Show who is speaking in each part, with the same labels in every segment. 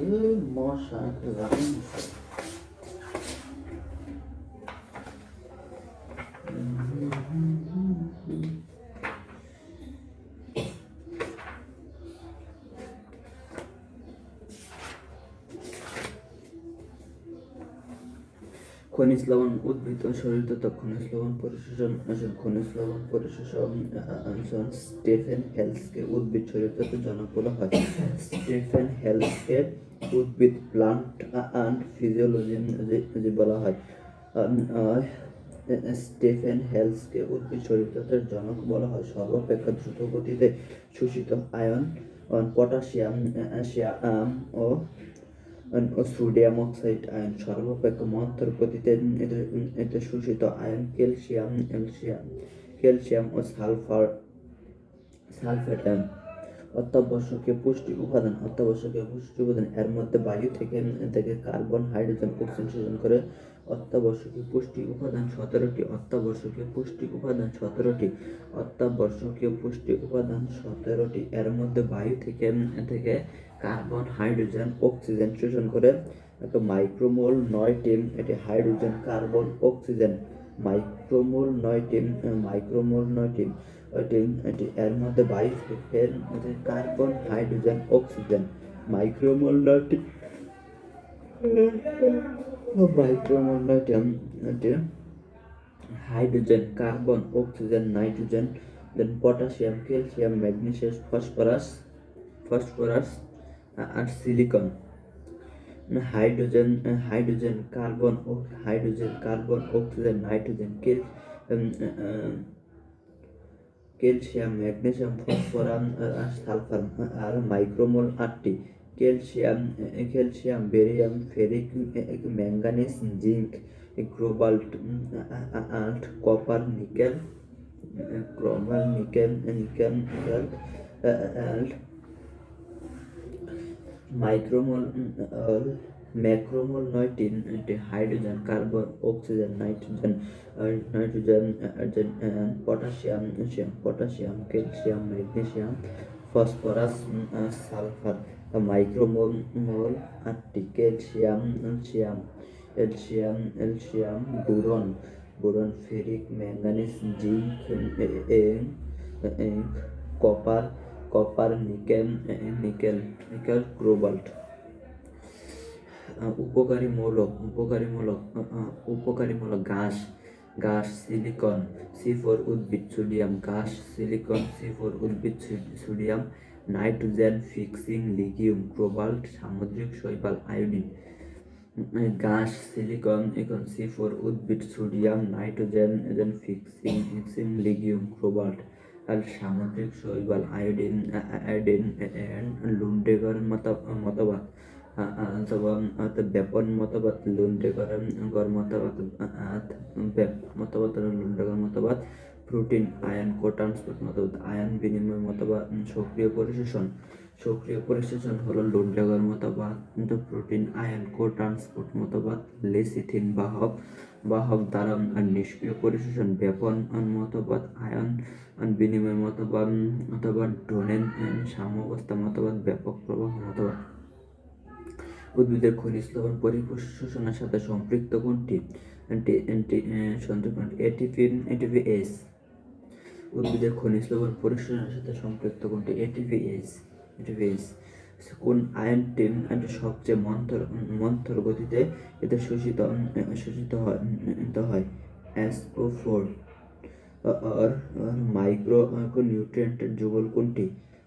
Speaker 1: 没啥子啊。খনিজ লবণ উদ্ভিদ ও শরীরতত্ত্ব খনিজ লবণ পরিশোষণ খনিজ লবণ পরিশোষণ স্টেফেন হেলসকে উদ্ভিদ শরীরতত্ত্বের জনক বলা হয়। স্টেফেন হেলসকে উদ্ভিদ প্লান্ট অ্যান্ড ফিজিওলজি বলা হয়। স্টেফেন হেলসকে উদ্ভিদ শরীরতত্ত্বের জনক বলা হয়। সর্বাপেক্ষা দ্রুত গতিতে শোষিত আয়ন পটাশিয়াম ও সোডিয়াম অক্সাইড আয়ন সর্বাপেক্ষা মন্থর গতিতে এতে শোষিত আয়ন ক্যালসিয়াম ক্যালসিয়াম ক্যালসিয়াম ও সালফার সালফেট আয়ন অত্যাবশ্যকীয় পুষ্টি উপাদান, অত্যাবশ্যকীয় পুষ্টি উপাদান, এর মধ্যে বায়ু থেকে থেকে কার্বন হাইড্রোজেন অক্সিজেন শোষণ করে অত্যাবশ্যকীয় পুষ্টি উপাদান সতেরোটি, অত্যাবশ্যকীয় পুষ্টি উপাদান সতেরোটি, অত্যাবশ্যকীয় পুষ্টি উপাদান সতেরোটি, এর মধ্যে বায়ু থেকে থেকে কার্বন, হাইড্রোজেন, অক্সিজেন শোষণ করে একটা মাইক্রোমোল নয়টি এটি হাইড্রোজেন, কার্বন, অক্সিজেন, মাইক্রোমোল নয়টি মাইক্রোমোল নয়টি এটি এটি এর মধ্যে বায়ু থেকে কার্বন, হাইড্রোজেন, অক্সিজেন, মাইক্রোমোল নয়টি মাইক্রোমোল নয়টি এটি hydrogen, carbon, oxygen, nitrogen, then potassium, calcium, magnesium, phosphorus phosphorus আর সিলিকন হাইড্রোজেন হাইড্রোজেন কার্বন ও হাইড্রোজেন কার্বন অক্সিজেন নাইট্রোজেন কেল ক্যালসিয়াম ম্যাগনেসিয়াম ফসফরাস সালফার আর মাইক্রোমোল আটটি calcium calcium barium ferric manganese zinc cobalt Alt copper nickel ক্রোমাল nickel nickel অ্যাল্ট micromole macromole নয়টি hydrogen carbon oxygen nitrogen nitrogen potassium potassium calcium magnesium phosphorus sulphur micromole mole আটটি calcium এলসিয়াম এলসিয়াম এলসিয়াম boron boron ferric manganese zinc copper copper nickel nickel nickel cobalt উপকারী মৌলক উপকারী মূলক উপকারী মূলক ঘাস ঘাস সিলিকন সি ফোর উদ্ভিদ সোডিয়াম ঘাস সিলিকন সি ফোর উদ্ভিদ sodium nitrogen fixing legume cobalt সামুদ্রিক শৈবাল আয়োডিন ঘাস সিলিকন এখন সি ফোর উদ্ভিদ sodium nitrogen fixing fixing legume cobalt সামুদ্রিক শৈবাল, আয়োডিন আয়োডিন লুন্ডেগর মত, মতবাদ। অথবা ব্যাপন মতবাদ লুন্ডেগর গর মতবাদ মতবাদ লুন্ডেগর মতবাদ। প্রোটিন, আয়ন কো ট্রান্সপোর্ট মতবাদ, আয়ন বিনিময় মতবাদ সক্রিয় পরিশোষণ সক্রিয় পরিশোষণ হলো লুন্ডেগর মতবাদ প্রোটিন, আয়ন কো ট্রান্সপোর্ট মতবাদ, লেসিথিন বাহক বাহক দ্বারা নিষ্ক্রিয় পরিশোষণ ব্যাপন মতবাদ আয়ন বিনিময় মতবাদ অথবা ডোনেন সাম্যবস্থা মতবাদ ব্যাপক প্রবাহ মতবাদ। উদ্ভিদের খনিজ লবণ পরিপোষণের সাথে সম্পৃক্ত কোনটি? এটিপি এটিপি এস উদ্ভিদের খনিজ লবণ পরিশোষণের সাথে সম্পৃক্ত কোনটি? এটিপি এস এটিপি এস কোন আয়নটি সবচেয়ে মন্থর মন্থর গতিতে এতে শোষিত শোষিত হয় ও ফোর আর মাইক্রো নিউট্রিয়েন্টের যুগল কোনটি?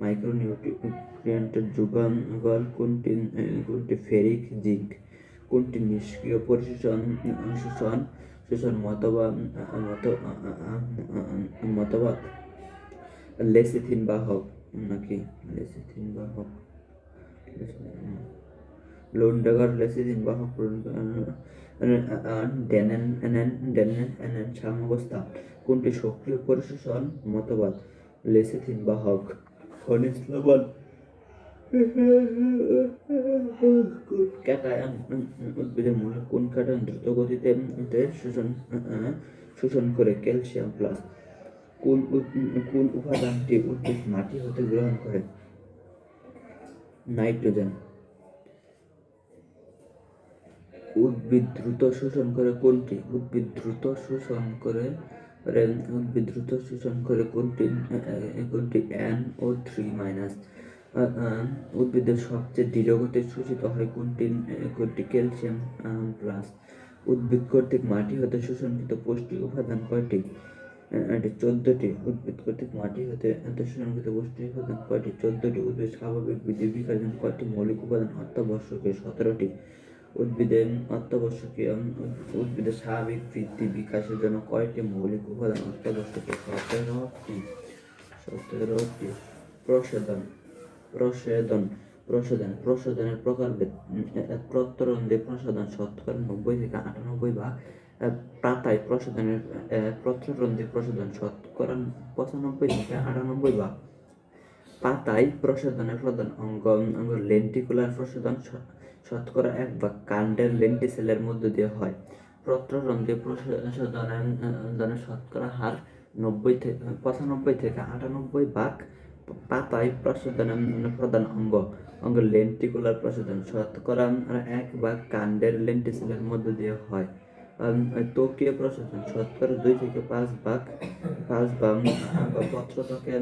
Speaker 1: মাইক্রো নিউট্রিয়েন্টের যুগাল কোনটি কোনটি ফেরিক জিঙ্ক? কোনটি নিষ্ক্রিয় পরিশোষণ শোষণ শোষণ মতবাদ মত, মতবাদ? লেসিথিন বাহক, নাকি লেসিথিন বাহক? বাহক ডেনেন এনএন ডেনেন এনএন সাম্যাবস্থা কোনটি সক্রিয় পরিশোষণ মতবাদ লেসিথিন বাহক খনিজ লবণ ক্যাটায়ন উদ্ভিদের মূল কোন ক্যাটায়ন দ্রুত গতিতে শোষণ শোষণ করে ক্যালসিয়াম প্লাস কোন কোন উপাদানটি উদ্ভিদ মাটি হতে গ্রহণ করে নাইট্রোজেন। উদ্ভিদ দ্রুত শোষণ করে কোনটি? উদ্ভিদ দ্রুত শোষণ করে উদ্ভিদ দ্রুত শোষণ করে কোনটি? কোনটি? এন ও থ্রি মাইনাস উদ্ভিদের সবচেয়ে দৃঢ় গতিতে শোষিত হয় কোনটি? কোনটি? Calcium plus. উদ্ভিদ কর্তৃক মাটি হতে শোষণকৃত পুষ্টি উপাদান কয়টি? এটি চোদ্দটি উদ্ভিদ কর্তৃক মাটি হতে শোষণকৃত পুষ্টি উপাদান, কয়টি? চোদ্দটি উদ্ভিদ স্বাভাবিক বৃদ্ধি বিকাশের কয়টি মৌলিক উপাদান? অত্যাবশ্যকীয় সতেরোটি উদ্ভিদের অত্যাবশ্যকীয় উদ্ভিদের স্বাভাবিক বৃদ্ধি, বিকাশের জন্য কয়টি মৌলিক উপাদান? অত্যাবশ্যকীয় সতেরোটি সতেরোটি প্রসাধন প্রসাধন। প্রসাধন প্রসাধনের প্রকারভেদ প্রত্যরন্ধ্রে প্রসাধন শতকরা নব্বই থেকে আটানব্বই ভাগ আহ, পাতায় প্রসাধনের প্রত্যরন্ধ্রে প্রসাধন শতকরা পঁচানব্বই থেকে আটানব্বই ভাগ। পাতায় প্রসাধনের প্রধান অঙ্গ অঙ্গ লেন্টিকুলার প্রসাধন শতকরা এক ভাগ কাণ্ডের লেন্টিসেলের মধ্য দিয়ে হয়। পত্ররন্ধ্রে প্রসাধনের শতকরা হার নব্বই থেকে পঁচানব্বই থেকে আটানব্বই ভাগ পাতায় প্রসাধনের প্রধান অঙ্গ। অঙ্গ লেন্টিকুলার প্রসাধন শতকরা এক ভাগ কাণ্ডের লেন্টিসেলের মধ্য দিয়ে হয়। আম, ত্বকীয় প্রসাধন শতকরা দুই থেকে পাঁচ ভাগ পাঁচ ভাগ পত্রত্বকের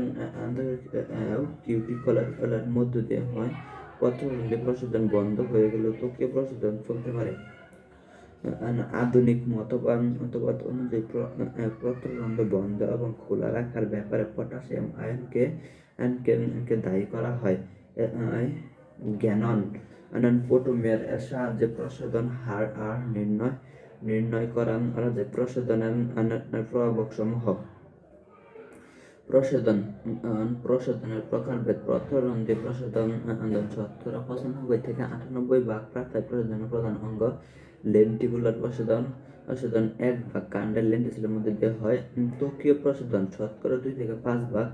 Speaker 1: কিউটিকলার মধ্য দিয়ে হয়। পত্ররন্ধ্রে প্রসাধন বন্ধ হয়ে গেলে ত্বকীয় প্রসাধন চলতে পারে। আধুনিক মতবাদ মতবাদ অনুযায়ী প্র- আহ, বন্ধ এবং খোলা রাখার ব্যাপারে পটাশিয়াম আয়নকে আয়নকে দায়ী করা হয়। জ্ঞানন আনন পোটোমিয়ার সাহায্যে প্রসাধন হার আর নির্ণয় নির্ণয় করা যায় প্রসাধনের প্রভাবক সমূহ প্রসাধন প্রসাধনের প্রকারভেদ প্রথরন্ধ্রে প্রসাধন আন্দোলন শতকরা পঁচানব্বই থেকে আটানব্বই ভাগ প্রাথায় প্রসাধনের প্রধান অঙ্গ। লেন্টিকুলার প্রসাধন প্রসাধন এক ভাগ, কাণ্ডের লেন্টিসেলের মধ্যে দেওয়া হয়। ত্বকীয় প্রসাধন শতকরা দুই থেকে পাঁচ ভাগ।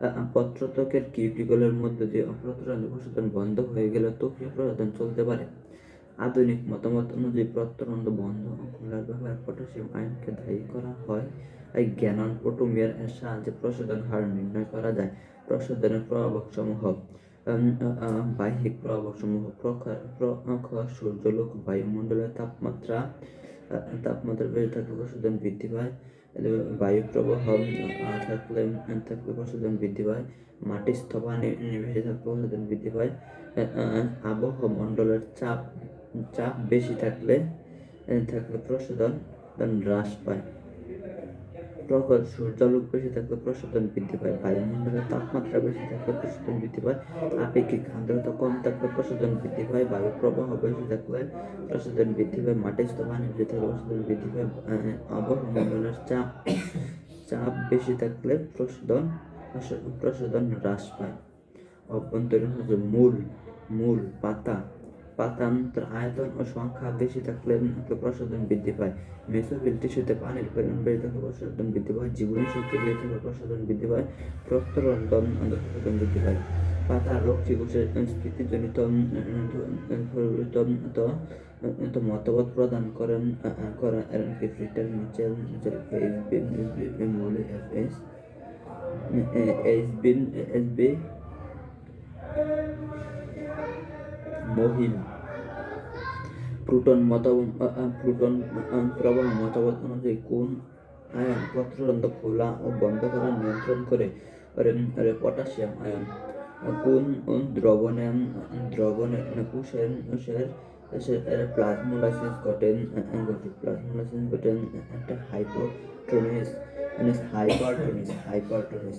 Speaker 1: আহ, পত্রত্বকের কিউটিকলের মধ্য দিয়ে প্রত্যরন্ধ্র প্রসাধন বন্ধ হয়ে গেলে ত্বকীয় প্রসাধন চলতে পারে। আধুনিক মতামত অনুযায়ী প্রত্যরন্ধ্র বন্ধ ও খোলার ব্যাপারে পটাশিয়াম আয়নকে দায়ী করা হয়। এই জ্ঞানন পোটোমিয়ার এর সাহায্যে প্রসাধন হার নির্ণয় করা যায়। প্রসাধনের প্রভাবক সমূহ বাহ্যিক প্রভাবক সমূহ প্রখর প্রখর সূর্যলোক বায়ুমণ্ডলের তাপমাত্রা তাপমাত্রা বেড়ে থাকলে প্রসাধন বৃদ্ধি পায়। বায়ু প্রবাহ থাকলে থাকলে প্রসাধন বৃদ্ধি পায়। মাটির পানি ভেসে থাকলে প্রসাধন বৃদ্ধি পায়। আবহাওয়া মণ্ডলের চাপ চাপ বেশি থাকলে থাকলে প্রসাধন হ্রাস পায়। প্রখর সূর্যালোক বেশি থাকলে প্রসাধন বৃদ্ধি পায়। বায়ুমণ্ডলের তাপমাত্রা বেশি থাকলে প্রসাধন বৃদ্ধি পায়। আপেক্ষিক আর্দ্রতা কম থাকলে প্রসাধন বৃদ্ধি পায়। বায়ু প্রবাহ বেশি থাকলে প্রসাধন বৃদ্ধি পায়। মাটির পানি বেশি থাকলে প্রসাধন বৃদ্ধি পায়। আহ, আবহাওয়া মণ্ডলের চাপ চাপ বেশি থাকলে প্রসাধন প্রসাধন হ্রাস পায়। অভ্যন্তরীণ হচ্ছে মূল মূল পাতা। পাতান্তর আয়তন ও সংখ্যা বেশি থাকলে প্রসাধন বৃদ্ধি পায়। মেসোফিল টিস্যুতে পানির পরিমাণ বেড়ে থাকলে প্রসাধন বৃদ্ধি পায়। জীবনী শক্তি বেড়ে থাকলে প্রসাধন বৃদ্ধি পায়। প্রস্তরন্দন প্রসাধন বৃদ্ধি পায়। পাতা রোগ চিকিৎসার স্মৃতিজনিত মতামত প্রদান করেন আহ, আহ, করা এরনকি মিচেল মিচেল এইচবি মৌলি এফ এস এইচবি মহিম প্লুটন মত প্লুটন প্রবাহ মতামত অনুযায়ী কোন আয়ন পত্ররন্ধ্র খোলা ও বন্ধ করা নিয়ন্ত্রণ করে? Potassium ion. কোন দ্রবণে দ্রবণে কোষের প্লাজমোলাইসিস ঘটে আহ, ঘটে প্লাজমোলাইসিস ঘটে একটা হাইপোট্রনিস মানে হাইপারটনিস হাইপারটনিস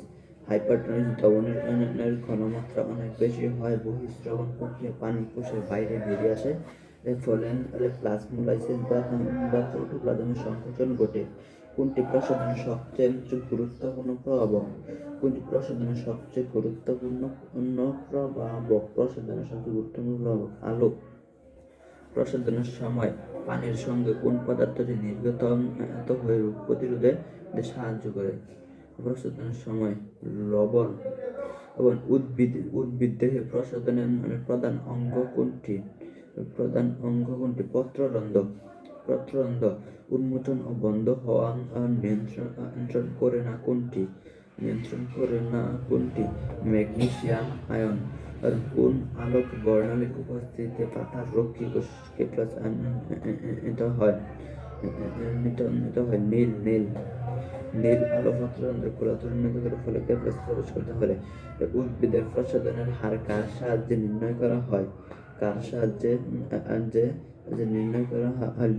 Speaker 1: হাইপারটনিস দ্রবণের আয়নের ঘনমাত্রা অনেক বেশি হয়, বহিঃস্রবণ প্রক্রিয়া পানি কোষের বাইরে বেরিয়ে আসে। এর ফলে প্লাজমোলাইসিস বা বা প্রোটোপ্লাজমের সংকোচন ঘটে। কোনটি প্রসাধনের সবচেয়ে গুরুত্বপূর্ণ প্রভাবক? কোনটি প্রসাধনের সবচেয়ে গুরুত্বপূর্ণ পূর্ণ প্রভাবক? প্রসাধনের সবচেয়ে গুরুত্বপূর্ণ প্রভাবক আলো। প্রসাধনের সময় পানির সঙ্গে কোন পদার্থটি নির্গত হয়ে রোগ প্রতিরোধে সাহায্য করে। প্রসাধনের সময় লবণ এবং উদ্ভিদ উদ্ভিদ দেহে প্রসাধনের মানে প্রধান অঙ্গ কোনটি প্রধান অঙ্গ কোনটি পত্ররন্ধ্র পত্ররন্ধ্র উন্মোচন ও বন্ধ হওয়া নিয়ন্ত্রণ নিয়ন্ত্রণ করে না কোনটি নিয়ন্ত্রণ করে না কোনটি ম্যাগনেসিয়াম আয়ন আর কোন আলোক বর্ণালীর উপস্থিতিতে পাতার রক্ষী কোষকে প্রচারিত হয় নিত হয় নীল নীল নীল আলো পত্রন্ত্র কুলাতুলনিত করে ফলকে প্রবেশ করতে পারে? উদ্ভিদের প্রসাধনের হার কার সাহায্যে নির্ণয় করা হয়? কার সাহায্যে যে যে নির্ণয় করা হয়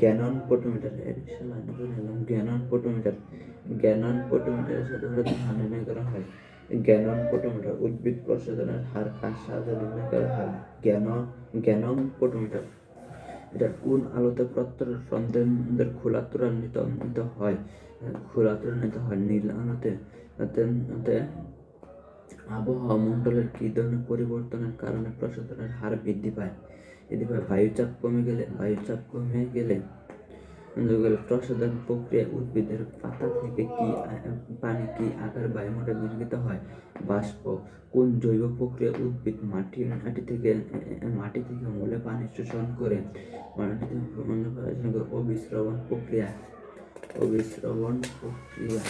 Speaker 1: জ্ঞানন পোটোমিটার জ্ঞানন পোটোমিটার জ্ঞানন পোটোমিটারের সাথে হার নির্ণয় করা হয়। জ্ঞানন পোটোমিটার উদ্ভিদ প্রসাধনের হার কার সাহায্যে নির্ণয় করা হয়? জ্ঞান জ্ঞানন পোটোমিটার এটা কোন আলোতে প্রত্যের খোলা ত্বরান্বিত হয়? খোলা ত্বরান্বিত হয় নীল আলোতে। আবহাওয়া মণ্ডলের কি ধরনের পরিবর্তনের কারণে প্রসাধনের হার বৃদ্ধি পায়? এদিকে বায়ুচাপ কমে গেলে, বায়ুচাপ কমে গেলে গেলে প্রসাধন প্রক্রিয়া উদ্ভিদের পাতা থেকে কি পানি কি আকার বায়ুমণ্ডল নির্গত হয়? বাষ্প, কোন জৈব প্রক্রিয়া উদ্ভিদ মাটি মাটি থেকে মাটি থেকে মূলে পানি শোষণ করে? মাটি অবিশ্রবণ প্রক্রিয়া। অবিশ্রবণ প্রক্রিয়া।